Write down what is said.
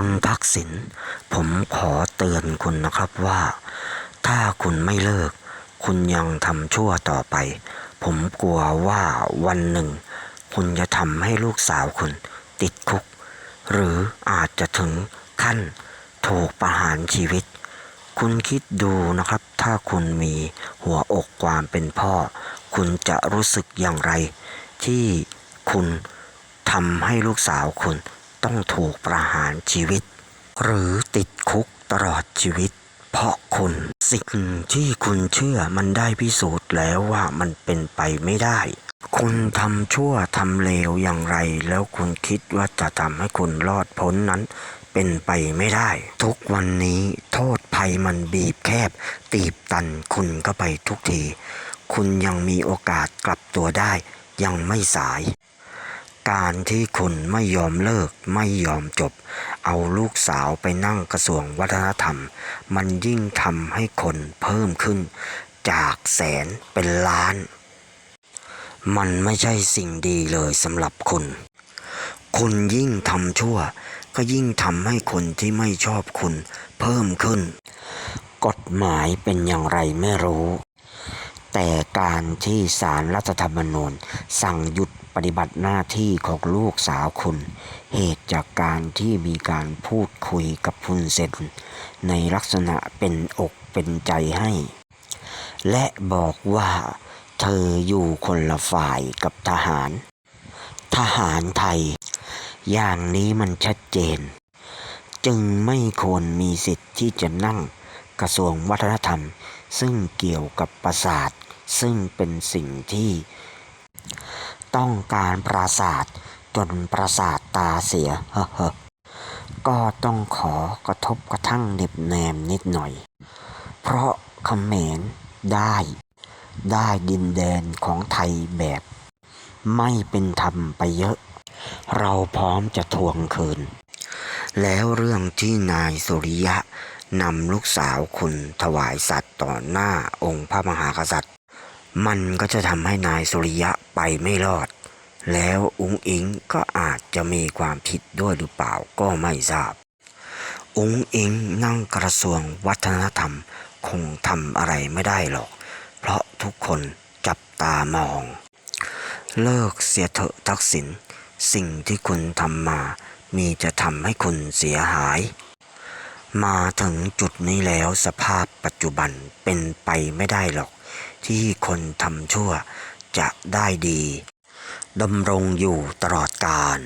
คุณทักษิณผมขอเตือนคุณนะครับว่า ถ้าคุณไม่เลิก คุณยังทำชั่วต่อไป ผมกลัวว่าวันหนึ่ง คุณจะทำให้ลูกสาวคุณติดคุก หรืออาจจะถึงขั้นถูกประหารชีวิต คุณคิดดูนะครับ ถ้าคุณมีหัวอกความเป็นพ่อ คุณจะรู้สึกอย่างไร ที่คุณทำให้ลูกสาวคุณ ต้องถูกประหารชีวิต หรือติดคุกตลอดชีวิต เพราะคุณสิ่งที่คุณเชื่อมันได้พิสูจน์แล้วว่ามันเป็นไปไม่ได้ คุณทำชั่วทำเลวอย่างไร แล้วคุณคิดว่าจะทำให้คุณรอดพ้นนั้นเป็นไปไม่ได้ ทุกวันนี้โทษภัยมันบีบแคบ ตีบตันคุณก็ไปทุกที คุณยังมีโอกาสกลับตัวได้ ยังไม่สาย การที่คุณไม่ยอมเลิกไม่ยอมจบ เอาลูกสาวไปนั่งกระทรวงวัฒนธรรม มันยิ่งทำให้คนเพิ่มขึ้น จากแสนเป็นล้าน มันไม่ใช่สิ่งดีเลยสำหรับคุณ คุณยิ่งทำชั่ว ก็ยิ่งทำให้คนที่ไม่ชอบคุณเพิ่มขึ้น กฎหมายเป็นอย่างไรไม่รู้แต่การที่ศาลรัฐธรรมนูญสั่งหยุด ปฏิบัติหน้าที่ของลูกสาวคุณ เหตุจากการที่มีการพูดคุยกับคุณเซนในลักษณะเป็นอกเป็นใจให้ และบอกว่าเธออยู่คนละฝ่ายกับทหาร ทหารไทย อย่างนี้มันชัดเจน จึงไม่ควรมีสิทธิ์ที่จะนั่งกระทรวงวัฒนธรรม ซึ่งเกี่ยวกับประสาท ซึ่งเป็นสิ่งที่ ต้องการปราศาสตร์จนประสาทตาเสียเฮ้อก็ต้องขอกระทบกระทั่งเหน็บแนมนิดหน่อย เพราะเขมรได้ ได้ดินแดนของไทยแบบ ไม่เป็นธรรมไปเยอะ เราพร้อมจะทวงคืน แล้วเรื่องที่นายสุริยะนำลูกสาวคุณถวายสัตว์ต่อหน้าองค์พระมหากษัตริย์ มันก็จะทำให้นายสุริยะไปไม่รอด แล้วอุงอิงก็อาจจะมีความผิดด้วยหรือเปล่าก็ไม่ทราบ อุงอิงนั่งกระทรวงวัฒนธรรมคงทำอะไรไม่ได้หรอก เพราะทุกคนจับตามอง เลิกเสียเถอะทักษิณสิ่งที่คุณทำมา มีจะทำให้คุณเสียหาย มาถึงจุดนี้แล้วสภาพปัจจุบันเป็นไปไม่ได้หรอก ที่คนทำชั่วจะได้ดีดำรงอยู่ตลอดกาล